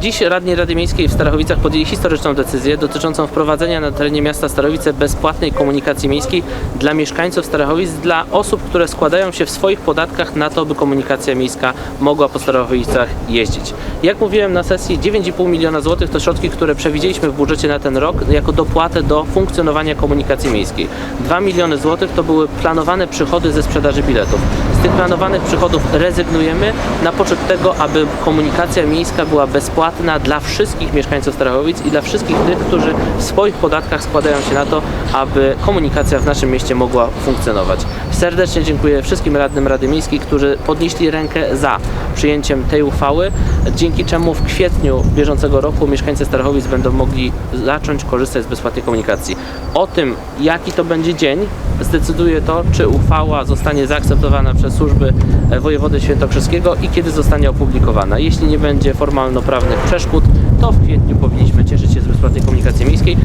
Dziś radni Rady Miejskiej w Starachowicach podjęli historyczną decyzję dotyczącą wprowadzenia na terenie miasta Starowice bezpłatnej komunikacji miejskiej dla mieszkańców Starachowic, dla osób, które składają się w swoich podatkach na to, by komunikacja miejska mogła po Starachowicach jeździć. Jak mówiłem na sesji, 9,5 miliona złotych to środki, które przewidzieliśmy w budżecie na ten rok jako dopłatę do funkcjonowania komunikacji miejskiej. 2 miliony złotych to były planowane przychody ze sprzedaży biletów. Z tych planowanych przychodów rezygnujemy na poczet tego, aby komunikacja miejska była bezpłatna dla wszystkich mieszkańców Starachowic i dla wszystkich tych, którzy w swoich podatkach składają się na to, aby komunikacja w naszym mieście mogła funkcjonować. Serdecznie dziękuję wszystkim radnym Rady Miejskiej, którzy podnieśli rękę za przyjęciem tej uchwały, dzięki czemu w kwietniu bieżącego roku mieszkańcy Starachowic będą mogli zacząć korzystać z bezpłatnej komunikacji. O tym, jaki to będzie dzień, zdecyduje to, czy uchwała zostanie zaakceptowana przez służby e, wojewody świętokrzyskiego i kiedy zostanie opublikowana. Jeśli nie będzie formalno-prawnych przeszkód, to w kwietniu powinniśmy cieszyć się z bezpłatnej komunikacji miejskiej.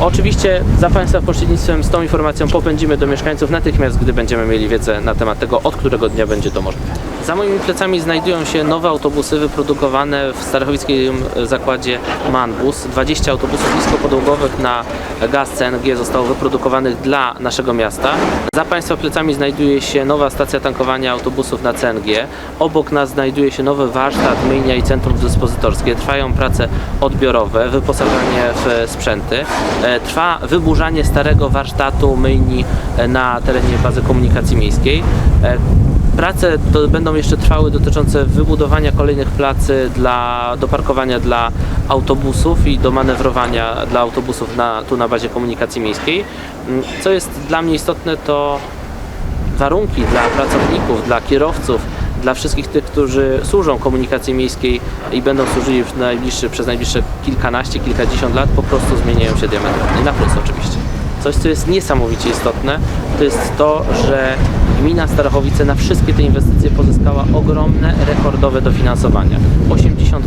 Oczywiście za Państwa pośrednictwem z tą informacją popędzimy do mieszkańców natychmiast, gdy będziemy mieli wiedzę na temat tego, od którego dnia będzie to możliwe. Za moimi plecami znajdują się nowe autobusy wyprodukowane w Starachowickim zakładzie Manbus. 20 autobusów niskopodłogowych na gaz CNG zostało wyprodukowanych dla naszego miasta. Za Państwa plecami znajduje się nowa stacja tankowania autobusów na CNG. Obok nas znajduje się nowy warsztat, myjnia i centrum dyspozytorskie. Trwają prace odbiorowe, wyposażenie w sprzęty. E, Trwa wyburzanie starego warsztatu myjni e, na terenie bazy komunikacji miejskiej. Prace to będą jeszcze trwały dotyczące wybudowania kolejnych placy dla, do parkowania dla autobusów i do manewrowania dla autobusów na, tu na bazie komunikacji miejskiej. Mm, Co jest dla mnie istotne to warunki dla pracowników, dla kierowców, dla wszystkich tych, którzy służą komunikacji miejskiej i będą służyli w najbliższy, przez najbliższe kilkanaście, kilkadziesiąt lat, po prostu zmieniają się diametralnie. Na plus oczywiście. Coś, co jest niesamowicie istotne, to jest to, że gmina Starachowice na wszystkie te inwestycje pozyskała ogromne, rekordowe dofinansowania. 85%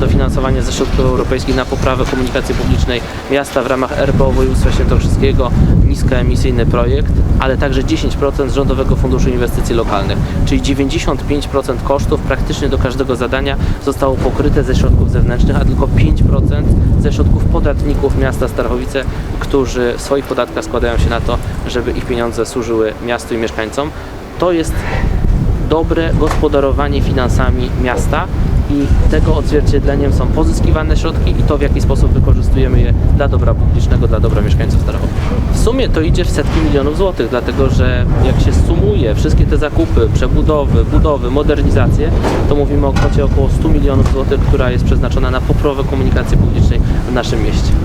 dofinansowania ze środków europejskich na poprawę komunikacji publicznej miasta w ramach RPO województwa świętokrzyskiego, niskoemisyjny projekt, ale także 10% z Rządowego Funduszu Inwestycji Lokalnych, czyli 95% kosztów praktycznie do każdego zadania zostało pokryte ze środków zewnętrznych, a tylko 5% ze środków podatników miasta Starachowice, którzy w swoich podatkach składają się na to, żeby ich pieniądze służyły miastu i mieszkańcom. To jest dobre gospodarowanie finansami miasta i tego odzwierciedleniem są pozyskiwane środki i to w jaki sposób wykorzystujemy je dla dobra publicznego, dla dobra mieszkańców Starachowic. W sumie to idzie w setki milionów złotych, dlatego że jak się sumuje wszystkie te zakupy, przebudowy, budowy, modernizacje, to mówimy o kwocie około 100 milionów złotych, która jest przeznaczona na poprawę komunikacji publicznej w naszym mieście.